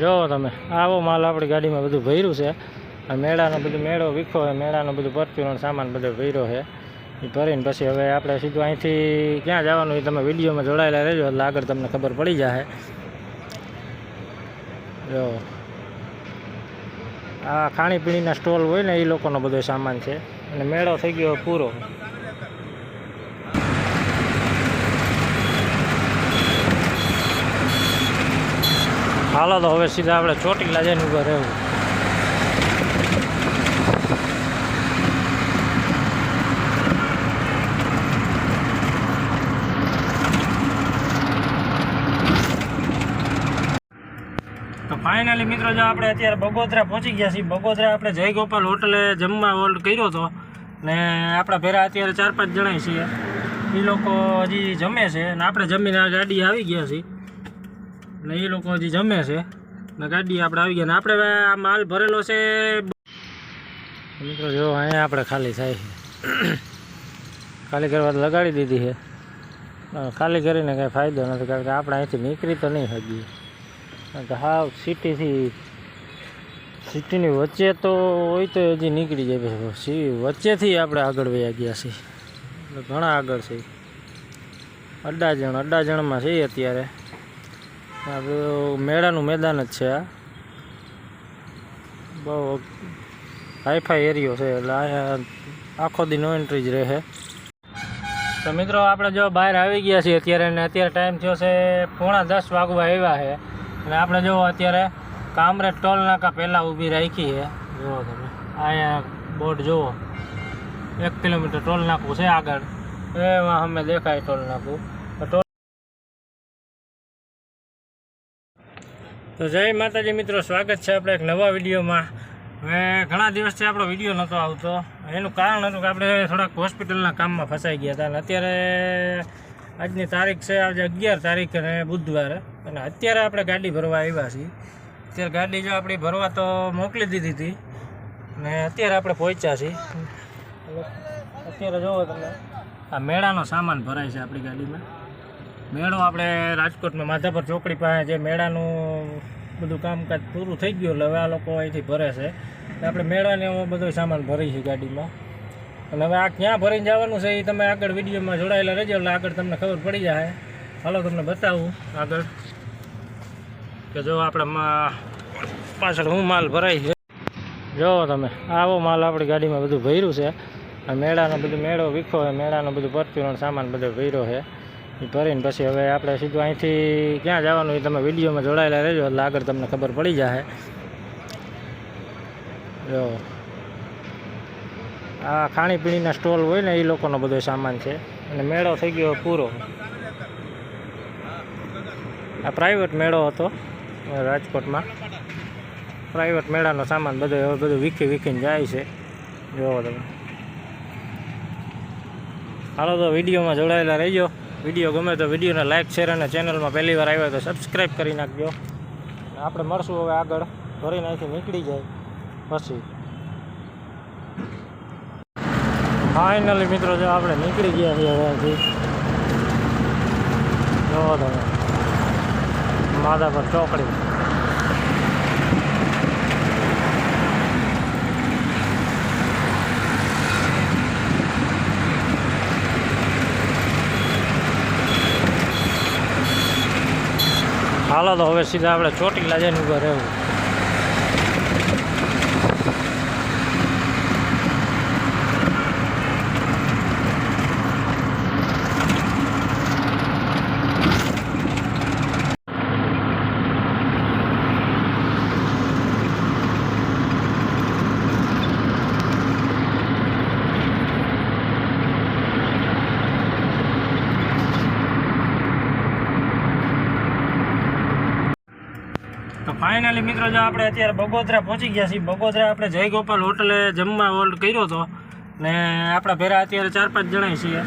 જો તમે, આવો માલ આપણી ગાડીમાં બધું ભર્યું છે. અને મેળાનો બધું મેળો વીખો છે, મેળાનો બધું પરચુરણ સામાન બધો ભર્યો છે. એ ભરીને પછી હવે આપણે સીધું અહીંથી ક્યાં જવાનું એ તમે વિડીયોમાં જોડાયેલા રહેજો, એટલે આગળ તમને ખબર પડી જાય જો. આ ખાણીપીણીના સ્ટોલ હોય ને એ લોકોનો બધો સામાન છે. અને મેળો થઈ ગયો પૂરો. હાલો તો હવે સીધા આપણે ચોટીલા જઈને ઊભા રહેવું. ફાઇનલી મિત્રો જો આપણે અત્યારે બગોદરા પહોંચી ગયા છીએ. બગોદરા આપણે જય ગોપાલ હોટલે જમવા હોલ્ડ કર્યો હતો ને આપણા ભેરા અત્યારે ચાર પાંચ જણા છીએ. એ લોકો હજી જમે છે ને આપણે જમીને ગાડી આવી ગયા છીએ. ને એ લોકો હજી જમે છે. ને ગાડી આપણે આવી ગયા ને આપણે આ માલ ભરેલો છે. મિત્રો જો અહીંયા આપણે ખાલી થાય છે. ખાલી કરવા લગાડી દીધી છે. ખાલી કરીને કાંઈ ફાયદો નથી, કારણ કે આપણે અહીંથી નીકળી તો નહીં હજી કારણ કે હાવ સિટીથી, સિટીની વચ્ચે તો હોય તો હજી નીકળી જાય સી, વચ્ચેથી આપણે આગળ વયા ગયા છીએ. ઘણા આગળ છે અડાજણ અડાજણમાં છીએ અત્યારે. મેળાનું મેદાન જ છે આ. બહુ હાઈફાઈ એરિયો છે, એટલે અહીંયા આખો દી એન્ટ્રી જ રહે. તો મિત્રો, આપણે જો બહાર આવી ગયા છીએ અત્યારે ને અત્યારે ટાઈમ થયો છે પોણા દસ વાગવા આવ્યા છે. અને આપણે જો અત્યારે કામરે ટોલ નાકા પહેલાં ઊભી રાખી છે. જુઓ તમે અહીંયા બોર્ડ જુઓ. એક કિલોમીટર ટોલ નાકું છે આગળ. એમાં અમે દેખાય ટોલ નાકું. તો જય માતાજી મિત્રો, સ્વાગત છે આપણે એક નવા વિડીયોમાં. હવે ઘણા દિવસથી આપણો વીડિયો નહોતો આવતો. એનું કારણ હતું કે આપણે થોડાક હોસ્પિટલના કામમાં ફસાઈ ગયા હતા. અને અત્યારે આજની તારીખ છે, આજે અગિયાર તારીખ અને બુધવાર. અને અત્યારે આપણે ગાડી ભરવા આવ્યા છીએ. અત્યારે ગાડી જો આપણી ભરવા તો મોકલી દીધી હતી. ને અત્યારે આપણે પહોંચ્યા છીએ. અત્યારે જોવો તમે. આ મેળાનો સામાન ભરાય છે આપણી ગાડીમાં. મેળો આપણે રાજકોટમાં માધાપર ચોકડી પાસે જે મેળાનું બધું કામકાજ પૂરું થઈ ગયું એટલે હવે આ લોકો અહીંથી ભરે છે. આપણે મેળાને એવો બધો સામાન ભરી છે ગાડીમાં. અને હવે આ ક્યાં ભરીને જવાનું છે એ તમે આગળ વિડીયોમાં જોડાયેલા રહેજો, એટલે આગળ તમને ખબર પડી જાય. હાલો, તમને બતાવું આગળ કે જો આપણે પાછળ હું માલ ભરાય છે. જોવો તમે, આવો માલ આપણી ગાડીમાં બધું ભર્યું છે. મેળાનો બધું મેળો વીખો છે મેળાનો બધું પરચુરણ સામાન બધો ભર્યો છે. ભરીને પછી હવે આપણે સીધું અહીંથી ક્યાં જવાનું એ તમે વિડીયોમાં જોડાયેલા રહેજો, એટલે આગળ તમને ખબર પડી જાય જો. આ ખાણીપીણીના સ્ટોલ હોય ને એ લોકોનો બધો સામાન છે. અને મેળો થઈ ગયો પૂરો. આ પ્રાઇવેટ મેળો હતો, રાજકોટમાં. પ્રાઇવેટ મેળાનો સામાન બધો હવે બધું વીખી વીખીને જાય છે. જોવો તમે. હાલો તો વિડીયોમાં જોડાયેલા રહેજો. વીડિયો ગમે તો વિડીયોને લાઇક શેર અને ચેનલમાં પહેલી વાર આવ્યો તો સબસ્ક્રાઈબ કરી નાખજો. આપણે મળશું હવે આગળ. ભરીને અહીંથી નીકળી જાય. પછી. ફાઇનલી મિત્રો, જો આપણે નીકળી ગયા છીએ હવે અહીંથી. જો તમે. માધાપર ચોકડી. હાલો તો હવે સીધા આપણે ચોટીલા જઈને ઊભા રહેવું. તો ફાઇનલી મિત્રો, જો આપણે અત્યારે બગોદરા પહોંચી ગયા છીએ. બગોદરા આપણે જયગોપાલ હોટલે જમવા હોલ્ડ કર્યો હતો. ને આપણા ભેરા અત્યારે ચાર પાંચ જણા છીએ.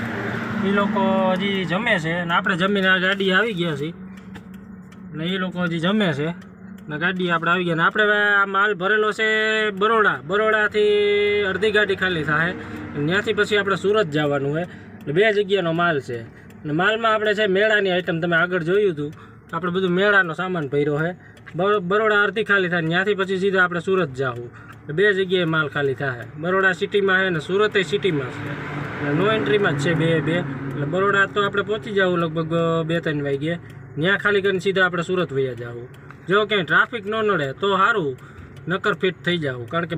એ લોકો હજી જમે છે. ને આપણે જમીને આ ગાડી આવી ગયા છીએ. ને એ લોકો હજી જમે છે. ને ગાડી આપણે આવી ગયા. ને આપણે આ માલ ભરેલો છે બરોડા. બરોડાથી અડધી ગાડી ખાલી થાય. ત્યાંથી પછી આપણે સુરત જવાનું હોય એટલે બે જગ્યાનો માલ છે. ને માલમાં આપણે છે મેળાની આઈટમ તમે આગળ જોયું હતું. આપણે બધું મેળાનો સામાન ભર્યો છે. બરોડા અડધી ખાલી થાય ત્યાંથી પછી સીધા આપણે સુરત જવું. બે જગ્યાએ માલ ખાલી થાય. બરોડા સિટીમાં છે ને સુરત સિટીમાં છે. એટલે નો એન્ટ્રીમાં જ છે બે બે. એટલે બરોડા તો આપણે પહોંચી જવું લગભગ બે ત્રણ વાગ્યે. ત્યાં ખાલી કરીને સીધા આપણે સુરત વૈયા જવું. જો ક્યાંય ટ્રાફિક ન નડે તો સારું. નકર ફિટ થઈ જવું. કારણ કે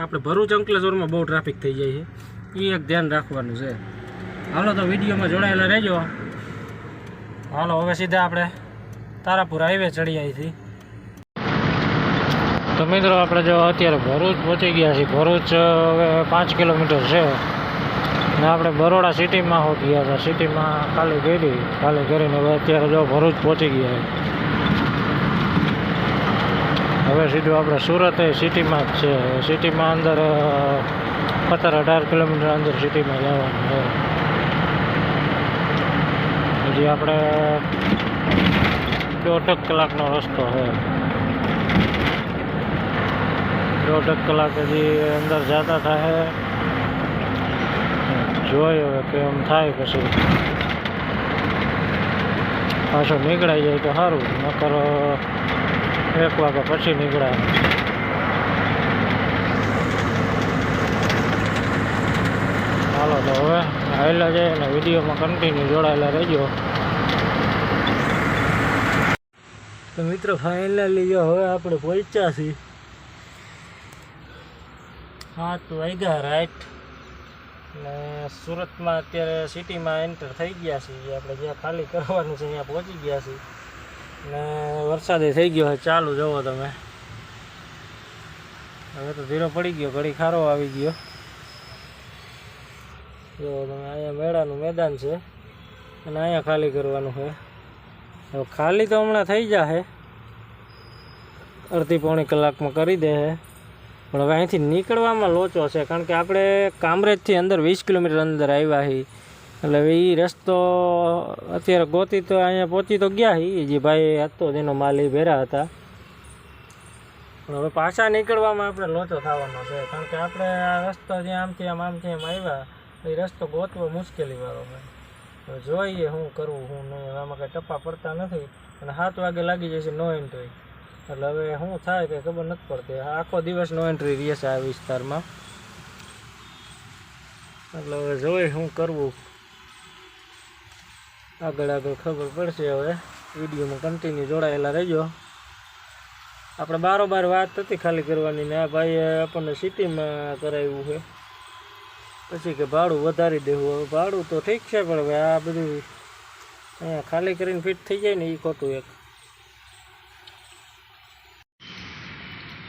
આપણે ભરૂચ અંકલેશ્વરમાં બહુ ટ્રાફિક થઈ જાય છે. એ એક ધ્યાન રાખવાનું છે. હાલો તો વિડીયોમાં જોડાયેલા રહેજો. હાલો, હવે સીધા આપણે તારાપુર હાઈવે ચડી અહીંથી તો મિત્રો આપણે જો અત્યારે ભરૂચ પહોંચી ગયા છીએ. ભરૂચ હવે પાંચ કિલોમીટર છે. ને આપણે બરોડા સિટીમાં હો ગયા હતા. સિટીમાં ખાલી કરી ખાલી કરીને હવે અત્યારે જો ભરૂચ પહોંચી ગયા હવે સીધું આપણે સુરત એ સિટીમાં જ છે. સિટીમાં અંદર સત્તર અઢાર કિલોમીટર અંદર સિટીમાં જવાનું છે. હજી આપણે દોઢક કલાકનો રસ્તો છે. દોઢક કલાક હજી અંદર જતા થાય. જોઈએ હવે કેમ થાય પછી. પાછો નીકળાઈ જાય તો સારું, નકર એક વાગ્યા પછી નીકળાય. ચાલો તો હવે આવેલા જાય અને વિડીયોમાં કન્ટિન્યુ જોડાયેલા રહેજો. તો મિત્રો ફાઇનલી હવે આપણે પહોંચ્યા છીએ. સાત વાગ્યા રાઈટ. ને સુરતમાં અત્યારે સિટીમાં એન્ટર થઈ ગયા છીએ આપણે જ્યાં ખાલી કરવાનું છે, ત્યાં પહોંચી ગયા છીએ ને વરસાદે થઈ ગયો છે, ચાલુ જુઓ તમે. હવે તો ધીરો પડી ગયો, ઘડી ખારો આવી ગયો. જો તમે, અહીંયા મેળાનું મેદાન છે. અને અહીંયા ખાલી કરવાનું છે. હવે ખાલી તો હમણાં થઈ જશે અડધી પોણી કલાકમાં કરી દે છે પણ હવે અહીંથી નીકળવામાં લોચો છે, કારણ કે આપણે કામરેજથી અંદર વીસ કિલોમીટર અંદર આવ્યા છીએ એટલે હવે એ રસ્તો અત્યારે ગોતી તો અહીંયા પહોંચી તો ગયા છીએ જે ભાઈ હતો તેનો માલ એ ભેરા હતા. પણ હવે પાછા નીકળવામાં આપણે લોચો થવાનો છે, કારણ કે આપણે આ રસ્તો જ્યાં આમથી આમ આમથી આમ આવ્યા એ રસ્તો ગોતવો મુશ્કેલીવાળો છે. હવે જોઈએ શું કરવું શું નહીં, હવે આમાં કંઈ ટપ્પા પડતા નથી. અને સાત વાગે લાગી જશે, નો એન્ટ્રી એટલે હવે શું થાય કે ખબર નથી પડતી. આખો દિવસ નો એન્ટ્રી રહે છે આ વિસ્તારમાં. એટલે હવે જોઈએ શું કરવું. આગળ આગળ ખબર પડશે હવે. વિડીયોમાં કન્ટિન્યુ જોડાયેલા રહેજો. આપણે બારોબાર વાત હતી ખાલી કરવાની ને આ ભાઈએ આપણને સિટીમાં કરાવ્યું છે. પછી કે ભાડું વધારી દેવું. હવે ભાડું તો ઠીક છે, પણ હવે આ બધું અહીંયા ખાલી કરીને ફિટ થઈ જાય ને એ ખોટું એક.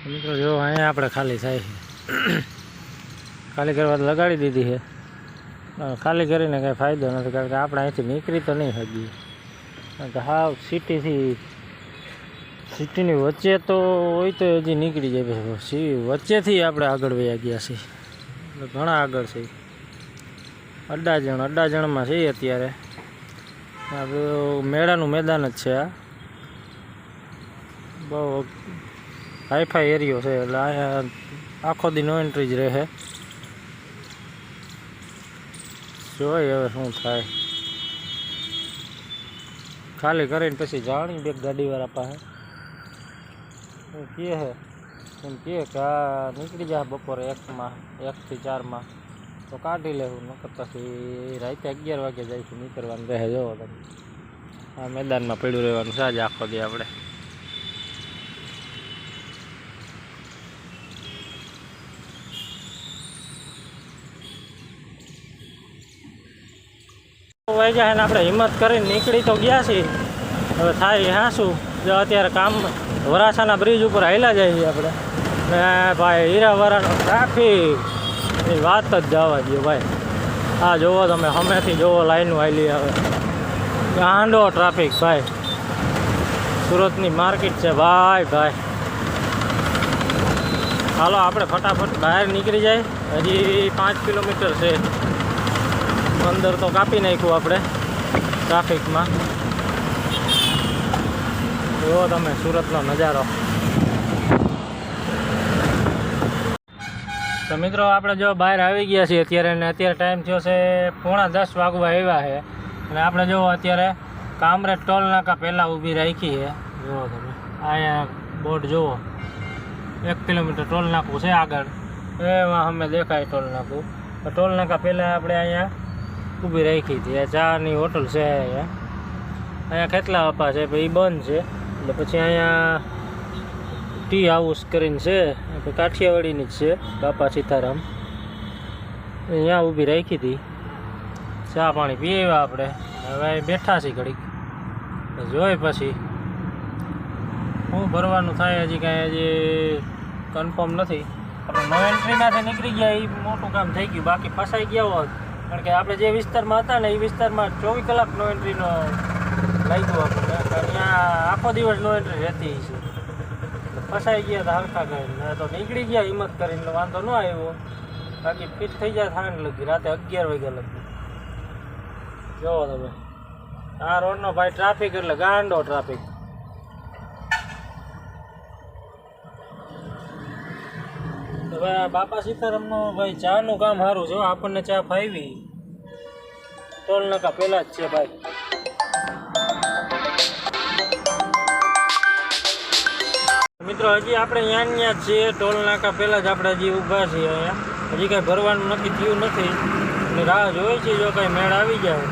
મિત્રો, જો અહીંયા આપણે ખાલી થાય છે. ખાલી કરવા લગાડી દીધી છે. ખાલી કરીને કાંઈ ફાયદો નથી, કારણ કે આપણે અહીંથી નીકળી તો નહીં શકીએ. કારણ કે હાવ સિટીથી, સિટીની વચ્ચે તો હોય તો હજી નીકળી જાય સી, વચ્ચેથી આપણે આગળ વયા ગયા છીએ. ઘણા આગળ છે અડાજણ, અડાજણમાં છીએ અત્યારે. મેળાનું મેદાન જ છે આ. બહુ હાઈફાઈ એરિયો છે એટલે આખો દી એન્ટ્રી જ રહે. જોઈએ હવે શું થાય. ખાલી કરીને પછી જાણી બે ગાડીવાળા પાસે. શું કહે છે એમ કહે કે આ નીકળી જાય બપોરે એકમાં, એકથી ચારમાં. તો કાઢી લેવું, નકર પછી રાતે અગિયાર વાગે જઈશું, નીકળવાનું રહે, જોવો તમે. આ મેદાનમાં પડ્યું રહેવાનું સાજ આખો દે આપણે. વાગ્યા અને આપણે હિંમત કરીને નીકળી તો ગયા છીએ. હવે થાય હા શું? જો અત્યારે કામ વરાછાના બ્રિજ ઉપર હાલ્યા જાય છીએ આપણે. ને ભાઈ હીરાવરાનો ટ્રાફિક. એ વાત જ જવા દો ભાઈ. આ જોવો તમે, હમેથી જોવો લાઈનો હાલી આવે ગાંડો ટ્રાફિક ભાઈ. સુરતની માર્કેટ છે ભાઈ ભાઈ. હાલો, આપણે ફટાફટ બહાર નીકળી જાય. હજી પાંચ કિલોમીટર છે. અંદર તો કાપી નાખ્યું આપણે ટ્રાફિકમાં. જુઓ તમે સુરતનો નજારો. તો મિત્રો આપણે જો બહાર આવી ગયા છીએ અત્યારે ને અત્યારે ટાઈમ થયો છે પોણા દસ વાગવા આવ્યા છે. અને આપણે જો અત્યારે કામરેજ ટોલ નાકા પહેલાં ઊભી રાખી છે. જુઓ તમે, અહીંયા બોર્ડ જુઓ. એક કિલોમીટર ટોલ નાકું છે આગળ. એમાં અમે દેખાય ટોલ નાકું. ટોલ નાકા પહેલાં આપણે અહીંયા ઊભી રાખી હતી આ ચાની હોટલ છે અહીંયા. અહીંયા ખેતલા બાપા છે એ બંધ છે. એટલે પછી અહીંયા ટી હાઉસ કરીને છે. કાઠિયાવાડીની જ છે, બાપા સીતારામ. અહીંયા ઊભી રાખી હતી. ચા પાણી પી આવ્યા આપણે. હવે બેઠા છીએ ઘડીક. જોઈ પછી. શું ભરવાનું થાય હજી કાંઈ હજી કન્ફર્મ નથી. આપણે નવ એન્ટ્રીમાંથી નીકળી ગયા એ મોટું કામ થઈ ગયું. બાકી ફસાઈ ગયા હોત. કારણ કે આપણે જે વિસ્તારમાં હતા ને એ વિસ્તારમાં ચોવીસ કલાક નો એન્ટ્રીનો લાગ્યું કે અહીંયા આખો દિવસ નો એન્ટ્રી રહેતી છે. ફસાઈ ગયા હતા હરખા કરીને. તો નીકળી ગયા હિંમત કરીને વાંધો ન આવ્યો. બાકી ફિટ થઈ જાય થાણ લગી. રાતે અગિયાર વાગ્યા લગી. જોવો તમે. આ રોડનો ભાઈ ટ્રાફિક એટલે ગાંડો ટ્રાફિક આ બાપા સીતારામનો ભાઈ ચાનું કામ સારું છે. આપણને ચા ફાવી ટોલ નાકા પહેલા જ છે ભાઈ. મિત્રો, હજી આપણે ન્યા ને જ છીએ, ટોલ નાકા પહેલાં જ આપણે હજી ઊભા છીએ અહીંયા. હજી કાંઈ ભરવાનું નક્કી થયું નથી. એટલે રાહ જોઈ છે, જો કાંઈ મેળ આવી જાય.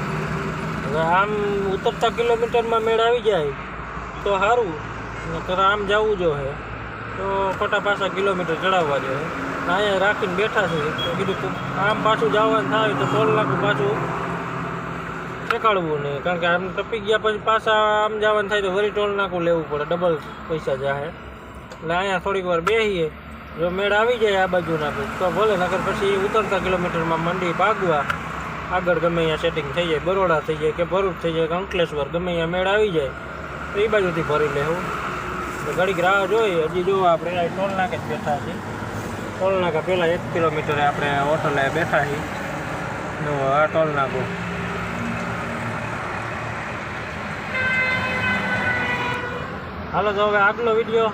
હવે આમ ઉતરતા કિલોમીટરમાં મેળ આવી જાય, તો સારું નકર આમ જવું હે. તો ખોટા પાછા કિલોમીટર ચડાવવા જોઈએ અહીંયા રાખીને બેઠા છે. તો કીધું આમ પાછું જવાનું થાય તો ટોલ નાકું પાછું ઠેકાડવું નહીં. કારણ કે આમ ટપી ગયા પછી પાછા આમ જવાનું થાય તો વળી ટોલ નાકું લેવું પડે. ડબલ પૈસા જાય એટલે અહીંયા થોડીક વાર બેસીએ જો મેળ આવી જાય આ બાજુના તો તો ભલે, નકર પછી ઉતરતા કિલોમીટરમાં મંડી ભાગવા. આગળ ગમે અહીંયા સેટિંગ થઈ જાય, બરોડા થઈ જાય કે ભરૂચ થઈ જાય કે અંકલેશ્વર, ગમે અહીંયા મેળ આવી જાય, તો એ બાજુથી ભરી લેવું તો ઘડીક રાહ જોઈ હજી જો આપણે આ ટોલ નાકે જ બેઠા છીએ. ટોલ નાકા પહેલાં એક કિલોમીટરે આપણે હોટલે બેઠા છીએ. જો આ ટોલ નાકું. હાલો, તો હવે આગલો વીડિયો.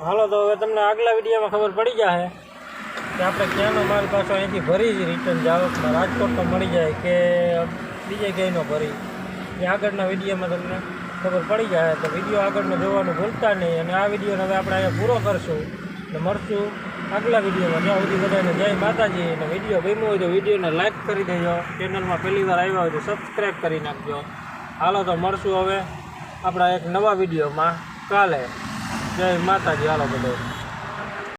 હાલો, તો હવે તમને આગલા વિડીયોમાં ખબર પડી જાય કે આપણે ક્યાંનો માલ પાછો અહીંથી ભરી જ રિટર્ન જાવકમાં રાજકોટમાં મળી જાય કે બીજે ક્યાંયનો ભરી. એ આગળના વિડીયોમાં તમને ખબર પડી જાય તો વીડિયો આગળનો જોવાનું ભૂલતા નહીં. અને આ વિડીયોને હવે આપણે અહીંયા પૂરો કરશું. અને મળશું આગલા વિડીયોમાં જ્યાં સુધી બધાને જય માતાજી. અને વીડિયો ગમ્યો હોય તો વિડીયોને લાઇક કરી દેજો. ચેનલમાં પહેલી વાર આવ્યા હોય તો સબસ્ક્રાઈબ કરી નાખજો. હાલો તો મળશું હવે આપણા એક નવા વિડીયોમાં કાલે. જય માતાજી. હાલો બધો.